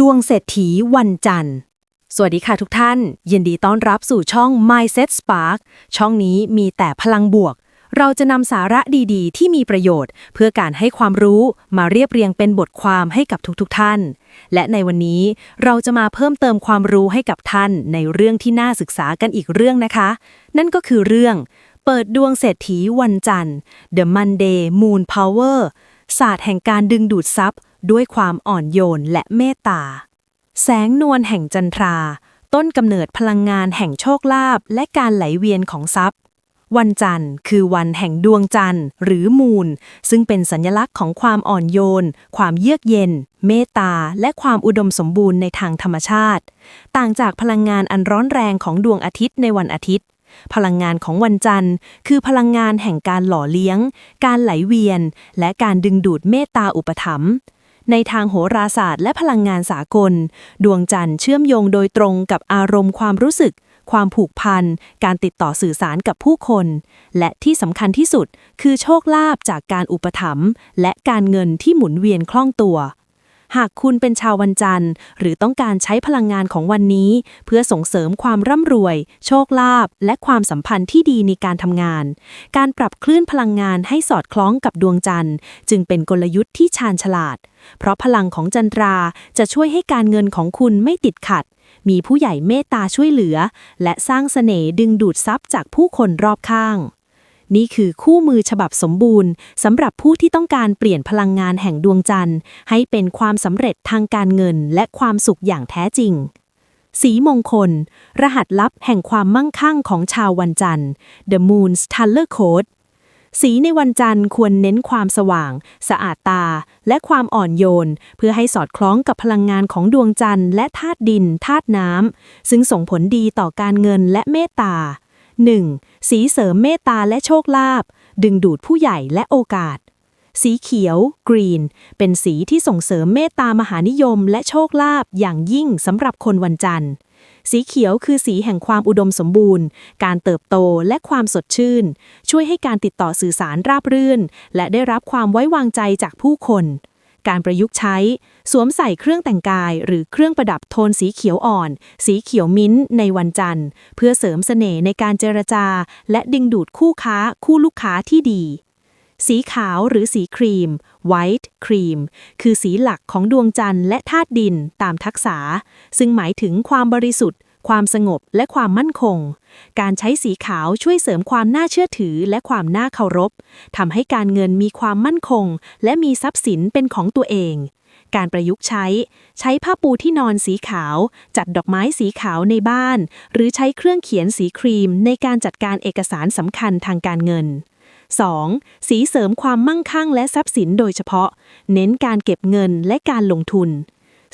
ดวงเศรษฐีวันจันทร์ สวัสดีค่ะทุกท่าน ยินดีต้อนรับสู่ช่อง Mindset Spark ช่องนี้มีแต่พลังบวก เราจะนำสาระดีๆ ที่มีประโยชน์ เพื่อการให้ความรู้มาเรียบเรียงเป็นบทความให้กับทุกๆท่าน และในวันนี้เราจะมาเพิ่มเติมความรู้ให้กับท่านในเรื่องที่น่าศึกษากันอีกเรื่องนะคะ นั่นก็คือเรื่อง เปิดดวงเศรษฐีวันจันทร์ The Monday Moon Power ศาสตร์แห่งการดึงดูดทรัพย์ ด้วยความอ่อนโยนและเมตตา แสงนวลแห่งจันทรา ต้นกำเนิดพลังงานแห่งโชคลาภและการไหลเวียนของทรัพย์ วันจันทร์คือวันแห่งดวงจันทร์ หรือมูล ซึ่งเป็นสัญลักษณ์ของความอ่อนโยน ความเยือกเย็น เมตตา และความอุดมสมบูรณ์ในทางธรรมชาติ ต่างจากพลังงานอันร้อนแรงของดวงอาทิตย์ในวันอาทิตย์พลังงานของวันจันทร์ คือพลังงานแห่งการหล่อเลี้ยง การไหลเวียน และการดึงดูดเมตตาอุปถัมภ์ ในทางโหราศาสตร์และพลังงานสากล ดวงจันทร์เชื่อมโยงโดยตรงกับอารมณ์ความรู้สึก ความผูกพัน การติดต่อสื่อสารกับผู้คน และที่สำคัญที่สุดคือโชคลาภจากการอุปถัมภ์และการเงินที่หมุนเวียนคล่องตัว หากคุณเป็นชาววันจันทร์ หรือต้องการใช้พลังงานของวันนี้ เพื่อส่งเสริมความร่ำรวย โชคลาภและความสัมพันธ์ที่ดีในการทำงาน การปรับคลื่นพลังงานให้สอดคล้องกับดวงจันทร์ จึงเป็นกลยุทธ์ที่ชาญฉลาด เพราะพลังของจันทราจะช่วยให้การเงินของคุณไม่ติดขัด มีผู้ใหญ่เมตตาช่วยเหลือ และสร้างเสน่ห์ดึงดูดทรัพย์จากผู้คนรอบข้าง นี่คือคู่มือฉบับสมบูรณ์สำหรับผู้ที่ต้องการเปลี่ยนพลังงานแห่งดวงจันทร์ ให้เป็นความสำเร็จทางการเงินและความสุขอย่างแท้จริง สีมงคล รหัสลับแห่งความมั่งคั่งของชาววันจันทร์ The Moon's Color Code สีในวันจันทร์ควรเน้นความสว่าง สะอาดตา และความอ่อนโยน เพื่อให้สอดคล้องกับพลังงานของดวงจันทร์และธาตุดินธาตุน้ำซึ่งส่งผลดีต่อการเงินและเมตตา 1. สีเสริมเมตตาและโชคลาภดึงดูดผู้ใหญ่และโอกาส สีเขียวกรีนเป็นสีที่ส่งเสริมเมตตามหานิยมและโชคลาภอย่างยิ่งสำหรับคนวันจันทร์ สีเขียวคือสีแห่งความอุดมสมบูรณ์ การเติบโตและความสดชื่น ช่วยให้การติดต่อสื่อสารราบรื่น และได้รับความไว้วางใจจากผู้คน การประยุกต์ใช้ สวมใส่เครื่องแต่งกาย หรือเครื่องประดับโทนสีเขียวอ่อน สีเขียวมิ้นท์ในวันจันทร์ เพื่อเสริมเสน่ห์ในการเจรจา และดึงดูดคู่ค้าคู่ลูกค้าที่ดี สีขาวหรือสีครีม white cream คือสีหลักของดวงจันทร์และธาตุดินตามทักษะซึ่งหมายถึงความบริสุทธิ์ ความสงบและความมั่นคง การใช้สีขาวช่วยเสริมความน่าเชื่อถือและความน่าเคารพทำให้การเงินมีความมั่นคง และมีทรัพย์สินเป็นของตัวเอง การประยุกต์ใช้ ใช้ผ้าปูที่นอนสีขาว จัดดอกไม้สีขาวในบ้าน หรือใช้เครื่องเขียนสีครีม ในการจัดการเอกสารสำคัญทางการเงิน 2. สีเสริมความมั่งคั่งและทรัพย์สินโดยเฉพาะ เน้นการเก็บเงินและการลงทุน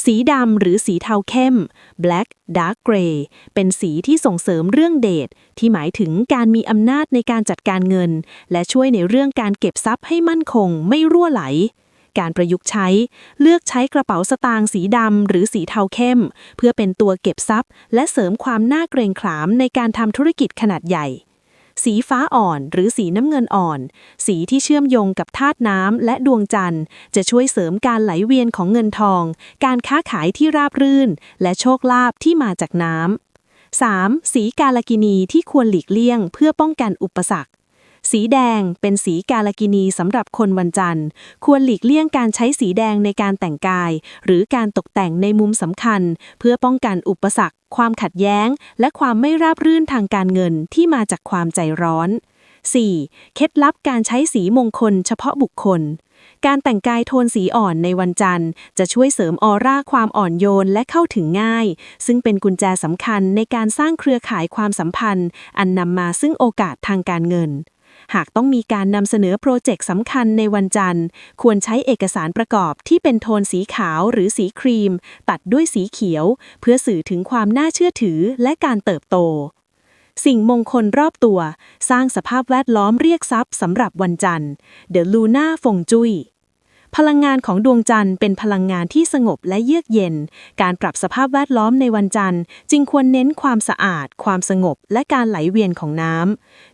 สีดำหรือสีเทาเข้ม black dark gray เป็นสีที่ส่งเสริมเรื่องเดทที่หมายถึงการมีอำนาจในการจัดการเงิน และช่วยในเรื่องการเก็บทรัพย์ให้มั่นคงไม่รั่วไหล การประยุกต์ใช้ เลือกใช้กระเป๋าสตางค์สีดำหรือสีเทาเข้ม เพื่อเป็นตัวเก็บทรัพย์ และเสริมความน่าเกรงขามในการทำธุรกิจขนาดใหญ่ สีฟ้าอ่อนหรือสีน้ำเงินอ่อน สีที่เชื่อมโยงกับธาตุน้ำและดวงจันทร์ จะช่วยเสริมการไหลเวียนของเงินทอง การค้าขายที่ราบรื่น และโชคลาภที่มาจากน้ำ 3. สีกาลกินีที่ควรหลีกเลี่ยง เพื่อป้องกันอุปสรรค สีแดงเป็นสีกาลกินีสำหรับคนวันจันทร์ ควรหลีกเลี่ยงการใช้สีแดงในการแต่งกาย หรือการตกแต่งในมุมสำคัญ เพื่อป้องกันอุปสรรค ความขัดแย้ง และความไม่ราบรื่นทางการเงินที่มาจากความใจร้อน 4. เคล็ดลับการใช้สีมงคลเฉพาะบุคคล การแต่งกายโทนสีอ่อนในวันจันทร์ จะช่วยเสริมออร่าความอ่อนโยนและเข้าถึงง่าย ซึ่งเป็นกุญแจสำคัญในการสร้างเครือข่ายความสัมพันธ์ อันนำมาซึ่งโอกาสทางการเงิน หากต้องมีการนำเสนอโปรเจกต์สำคัญในวันจันทร์ ควรใช้เอกสารประกอบที่เป็นโทนสีขาวหรือสีครีม ตัดด้วยสีเขียว เพื่อสื่อถึงความน่าเชื่อถือและการเติบโต สิ่งมงคลรอบตัว สร้างสภาพแวดล้อมเรียกทรัพย์สำหรับวันจันทร์ The Luna ฟงจุ้ย พลังงานของดวงจันทร์เป็นพลังงานที่สงบและเยือกเย็น การปรับสภาพแวดล้อมในวันจันทร์ จึงควรเน้นความสะอาด ความสงบ และการไหลเวียนของน้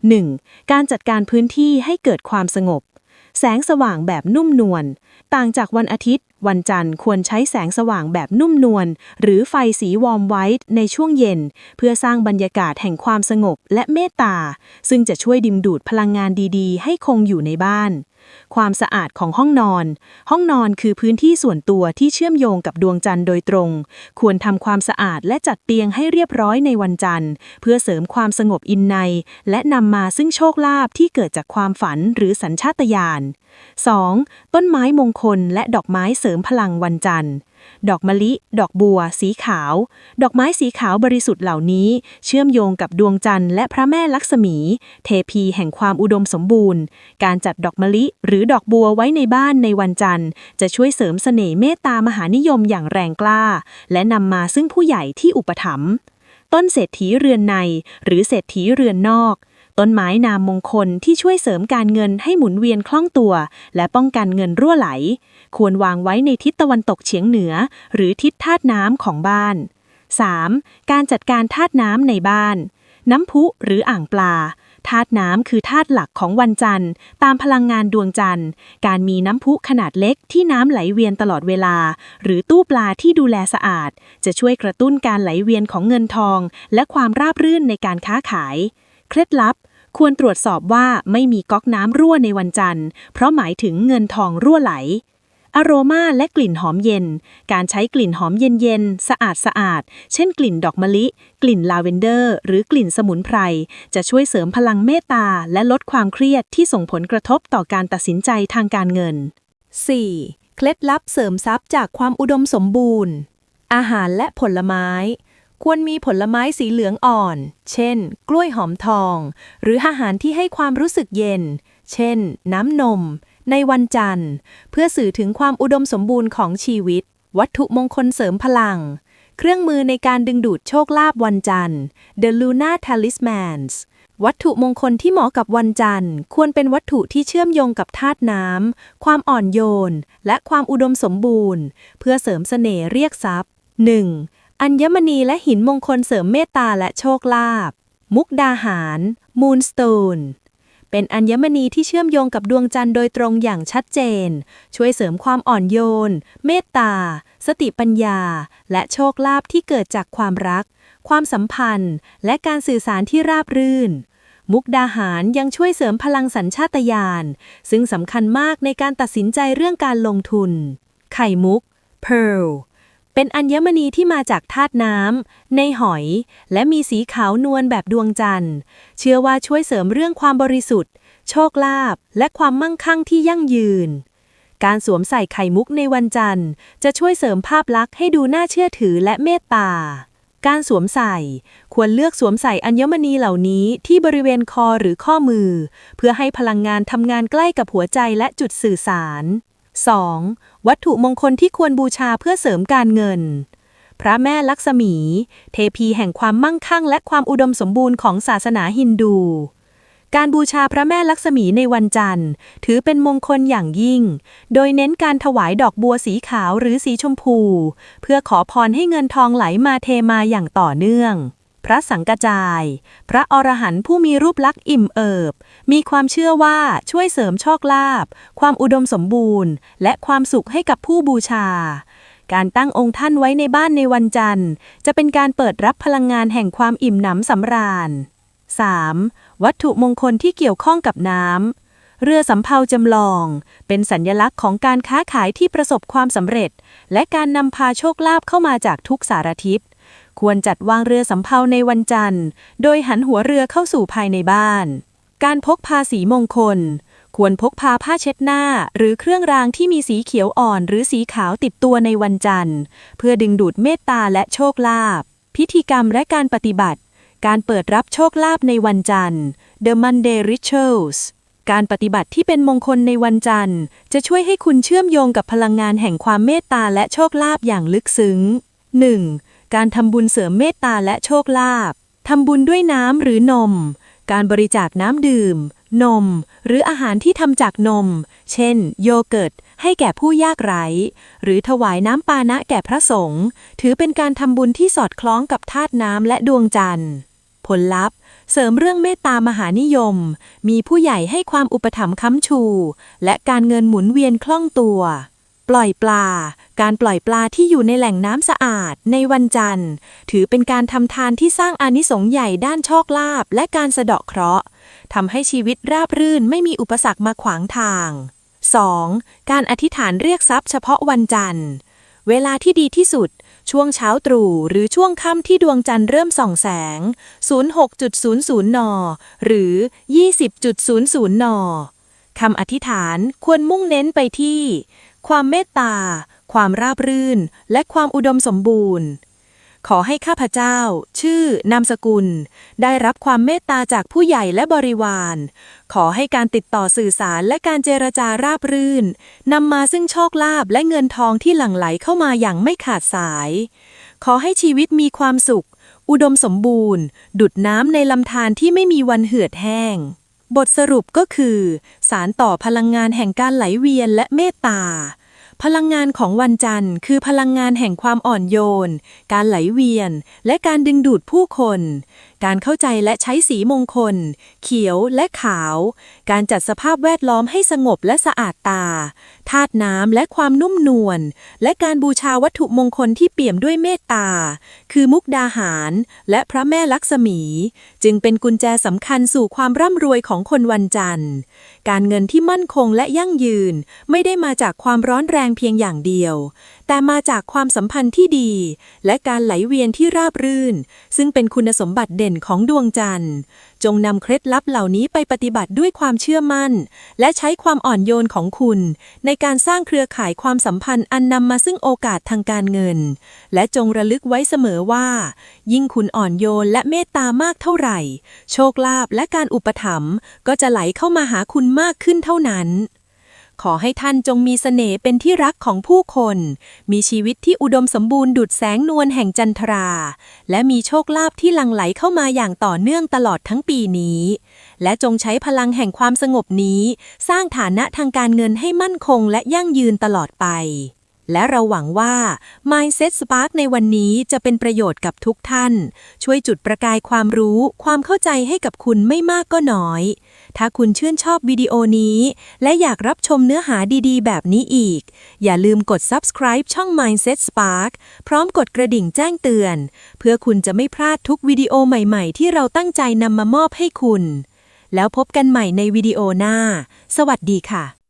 ำ 1. การจัดการพื้นที่ให้เกิดความสงบ แสงสว่างแบบนุ่มนวล ต่างจากวันอาทิตย์ วันจันทร์ควรใช้แสงสว่างแบบนุ่มนวล หรือไฟสีวอร์มไวท์ในช่วงเย็น เพื่อสร้างบรรยากาศแห่งความสงบและเมตตา ซึ่งจะช่วยดึงดูดพลังงานดีๆ ให้คงอยู่ในบ้าน ความสะอาดของห้องนอน ห้องนอนคือพื้นที่ส่วนตัวที่เชื่อมโยงกับดวงจันทร์โดยตรง ควรทำความสะอาดและจัดเตียงให้เรียบร้อยในวันจันทร์ เพื่อเสริมความสงบอินใน และนำมาซึ่งโชคลาภที่เกิดจากความฝันหรือสัญชาตญาณ 2. ต้นไม้มงคลและดอกไม้เสริมพลังวันจันทร์ ดอกมะลิ ดอกบัว สีขาว ดอกไม้สีขาวบริสุทธิ์เหล่านี้ เชื่อมโยงกับดวงจันทร์และพระแม่ลักษมี เทพีแห่งความอุดมสมบูรณ์ การจัดดอกมะลิ หรือดอกบัวไว้ในบ้านในวันจันทร์ จะช่วยเสริมเสน่ห์เมตตามหานิยมอย่างแรงกล้า และนำมาซึ่งผู้ใหญ่ที่อุปถัมภ์ต้นเศรษฐีเรือนใน หรือเศรษฐีเรือนนอกต้นไม้นามมงคลที่ช่วยเสริมการเงินให้หมุนเวียนคล่องตัว และป้องกันเงินรั่วไหล ควรวางไว้ในทิศตะวันตกเฉียงเหนือ หรือทิศธาตุน้ำของบ้าน 3. การจัดการธาตุน้ำในบ้าน น้ำพุหรืออ่างปลาธาตุน้ำคือธาตุหลักของวันจันทร์ ตามพลังงานดวงจันทร์ การมีน้ำพุขนาดเล็กที่น้ำไหลเวียนตลอดเวลา หรือตู้ปลาที่ดูแลสะอาด จะช่วยกระตุ้นการไหลเวียนของเงินทอง และความราบรื่นในการค้าขาย เคล็ดลับ ควรตรวจสอบว่าไม่มีก๊อกน้ำรั่วในวันจันทร์ เพราะหมายถึงเงินทองรั่วไหล อโรมาและกลิ่นหอมเย็น การใช้กลิ่นหอมเย็นๆ สะอาดสะอาด เช่นกลิ่นดอกมะลิ กลิ่นลาเวนเดอร์ หรือกลิ่นสมุนไพร จะช่วยเสริมพลังเมตตา และลดความเครียดที่ส่งผลกระทบต่อการตัดสินใจทางการเงิน 4. เคล็ดลับเสริมทรัพย์จากความอุดมสมบูรณ์ อาหารและผลไม้ ควรมีผลไม้สีเหลืองอ่อน เช่น กล้วยหอมทอง หรืออาหารที่ให้ความรู้สึกเย็น เช่น น้ำนม ในวันจันทร์ เพื่อสื่อถึงความอุดมสมบูรณ์ของชีวิต วัตถุมงคลเสริมพลัง เครื่องมือในการดึงดูดโชคลาภวันจันทร์ The Luna Talismans วัตถุมงคลที่เหมาะกับวันจันทร์ ควรเป็นวัตถุที่เชื่อมโยงกับธาตุน้ำ ความอ่อนโยน และความอุดมสมบูรณ์ เพื่อเสริมเสน่ห์เรียกทรัพย์ 1. อัญมณีและหินมงคลเสริมเมตตาและโชคลาภมุกดาหาร Moonstone เป็นอัญมณีที่เชื่อมโยงกับดวงจันทร์โดยตรงอย่างชัดเจน ช่วยเสริมความอ่อนโยน เมตตา สติปัญญา และโชคลาภที่เกิดจากความรัก ความสัมพันธ์ และการสื่อสารที่ราบรื่น มุกดาหารยังช่วยเสริมพลังสัญชาตญาณซึ่งสำคัญมากในการตัดสินใจเรื่องการลงทุน ไข่มุก Pearl เป็นอัญมณีที่มาจากธาตุน้ำในหอย และมีสีขาวนวลแบบดวงจันทร์ เชื่อว่าช่วยเสริมเรื่องความบริสุทธิ์ โชคลาภและความมั่งคั่งที่ยั่งยืน การสวมใส่ไข่มุกในวันจันทร์ จะช่วยเสริมภาพลักษณ์ให้ดูน่าเชื่อถือและเมตตา การสวมใส่ ควรเลือกสวมใส่อัญมณีเหล่านี้ที่บริเวณคอหรือข้อมือ เพื่อให้พลังงานทำงานใกล้กับหัวใจและจุดสื่อสาร 2. วัตถุมงคลที่ควรบูชาเพื่อเสริมการเงิน พระแม่ลักษมี เทพีแห่งความมั่งคั่งและความอุดมสมบูรณ์ของศาสนาฮินดู การบูชาพระแม่ลักษมีในวันจันทร์ ถือเป็นมงคลอย่างยิ่ง โดยเน้นการถวายดอกบัวสีขาวหรือสีชมพู เพื่อขอพรให้เงินทองไหลมาเทมาอย่างต่อเนื่อง พระสังกจาย พระอรหันต์ผู้มีรูปลักษณ์อิ่มเอิบ มีความเชื่อว่าช่วยเสริมโชคลาภความอุดมสมบูรณ์ และความสุขให้กับผู้บูชา การตั้งองค์ท่านไว้ในบ้านในวันจันทร์ จะเป็นการเปิดรับพลังงานแห่งความอิ่มหนำสำราญ 3. วัตถุมงคลที่เกี่ยวข้องกับน้ำเรือสำเภาจำลอง เป็นสัญลักษณ์ของการค้าขายที่ประสบความสำเร็จ และการนำพาโชคลาภเข้ามาจากทุกสารทิศ ควรจัดวางเรือสำเภาในวันจันทร์ โดยหันหัวเรือเข้าสู่ภายในบ้าน การพกพาสีมงคล ควรพกพาผ้าเช็ดหน้า หรือเครื่องรางที่มีสีเขียวอ่อนหรือสีขาวติดตัวในวันจันทร์ เพื่อดึงดูดเมตตาและโชคลาภ พิธีกรรมและการปฏิบัติ การเปิดรับโชคลาภในวันจันทร์ The Monday Rituals การปฏิบัติที่เป็นมงคลในวันจันทร์ จะช่วยให้คุณเชื่อมโยงกับพลังงานแห่งความเมตตาและโชคลาภอย่างลึกซึ้ง 1. การทำบุญเสริมเมตตาและโชคลาภทำบุญด้วยน้ำหรือนม การบริจาคน้ำดื่ม นม หรืออาหารที่ทำจากนม เช่น โยเกิร์ต ให้แก่ผู้ยากไร้ หรือถวายน้ำปานะแก่พระสงฆ์ ถือเป็นการทำบุญที่สอดคล้องกับธาตุน้ำและดวงจันทร์ ผลลัพธ์ เสริมเรื่องเมตตามหานิยม มีผู้ใหญ่ให้ความอุปถัมภ์ค้ำชู และการเงินหมุนเวียนคล่องตัว ปล่อยปลา การปล่อยปลาที่อยู่ในแหล่งน้ำสะอาด ในวันจันทร์ ถือเป็นการทำทานที่สร้างอานิสงส์ใหญ่ด้านโชคลาภและการสะเดาะเคราะห์ทำให้ชีวิตราบรื่นไม่มีอุปสรรคมาขวางทาง 2. การอธิษฐานเรียกทรัพย์เฉพาะวันจันทร์ เวลาที่ดีที่สุด ช่วงเช้าตรู่หรือช่วงค่ำที่ดวงจันทร์เริ่มส่องแสง 06.00 น หรือ 20.00 นคำอธิษฐานควรมุ่งเน้นไปที่ ความเมตตา ความราบรื่น และความอุดมสมบูรณ์ ขอให้ข้าพเจ้า ชื่อนามสกุล ได้รับความเมตตาจากผู้ใหญ่และบริวาร ขอให้การติดต่อสื่อสารและการเจรจาราบรื่นนำมาซึ่งโชคลาภและเงินทองที่หลั่งไหลเข้ามาอย่างไม่ขาดสาย ขอให้ชีวิตมีความสุข อุดมสมบูรณ์ ดุดน้ำในลำธารที่ไม่มีวันเหือดแห้ง บทสรุปก็คือ สารต่อพลังงานแห่งการไหลเวียนและเมตตา พลังงานของวันจันทร์ คือพลังงานแห่งความอ่อนโยน การไหลเวียน และการดึงดูดผู้คน การเข้าใจและใช้สีมงคล เขียวและขาว การจัดสภาพแวดล้อมให้สงบและสะอาดตา ธาตุน้ำและความนุ่มนวล และการบูชาวัตถุมงคลที่เปี่ยมด้วยเมตตา คือมุกดาหาร และพระแม่ลักษมี จึงเป็นกุญแจสำคัญสู่ความร่ำรวยของคนวันจันทร์ การเงินที่มั่นคงและยั่งยืน ไม่ได้มาจากความร้อนแรงเพียงอย่างเดียว แต่มาจากความสัมพันธ์ที่ดี และการไหลเวียนที่ราบรื่น ซึ่งเป็นคุณสมบัติเด่นของดวงจันทร์ จงนำเคล็ดลับเหล่านี้ไปปฏิบัติด้วยความเชื่อมั่น และใช้ความอ่อนโยนของคุณ ในการสร้างเครือข่ายความสัมพันธ์อันนำมาซึ่งโอกาสทางการเงิน และจงระลึกไว้เสมอว่า ยิ่งคุณอ่อนโยนและเมตตามากเท่าไหร่ โชคลาภและการอุปถัมภ์ก็จะไหลเข้ามาหาคุณมากขึ้นเท่านั้น ขอให้ท่านจงมีเสน่ห์เป็นที่รักของผู้คน มีชีวิตที่อุดมสมบูรณ์ดุดแสงนวลแห่งจันทรา และมีโชคลาภที่หลั่งไหลเข้ามาอย่างต่อเนื่องตลอดทั้งปีนี้ และจงใช้พลังแห่งความสงบนี้ สร้างฐานะทางการเงินให้มั่นคงและยั่งยืนตลอดไป และเราหวังว่า Mindset Spark ในวันนี้จะเป็นประโยชน์กับทุกท่าน ช่วยจุดประกายความรู้ ความเข้าใจให้กับคุณไม่มากก็น้อย ถ้าคุณชื่นชอบวิดีโอนี้ และอยากรับชมเนื้อหาดีๆ แบบนี้อีก อย่าลืมกด subscribe ช่อง Mindset Spark พร้อมกดกระดิ่งแจ้งเตือน เพื่อคุณจะไม่พลาดทุกวิดีโอใหม่ๆ ที่เราตั้งใจนำมามอบให้คุณ แล้วพบกันใหม่ในวิดีโอหน้า สวัสดีค่ะ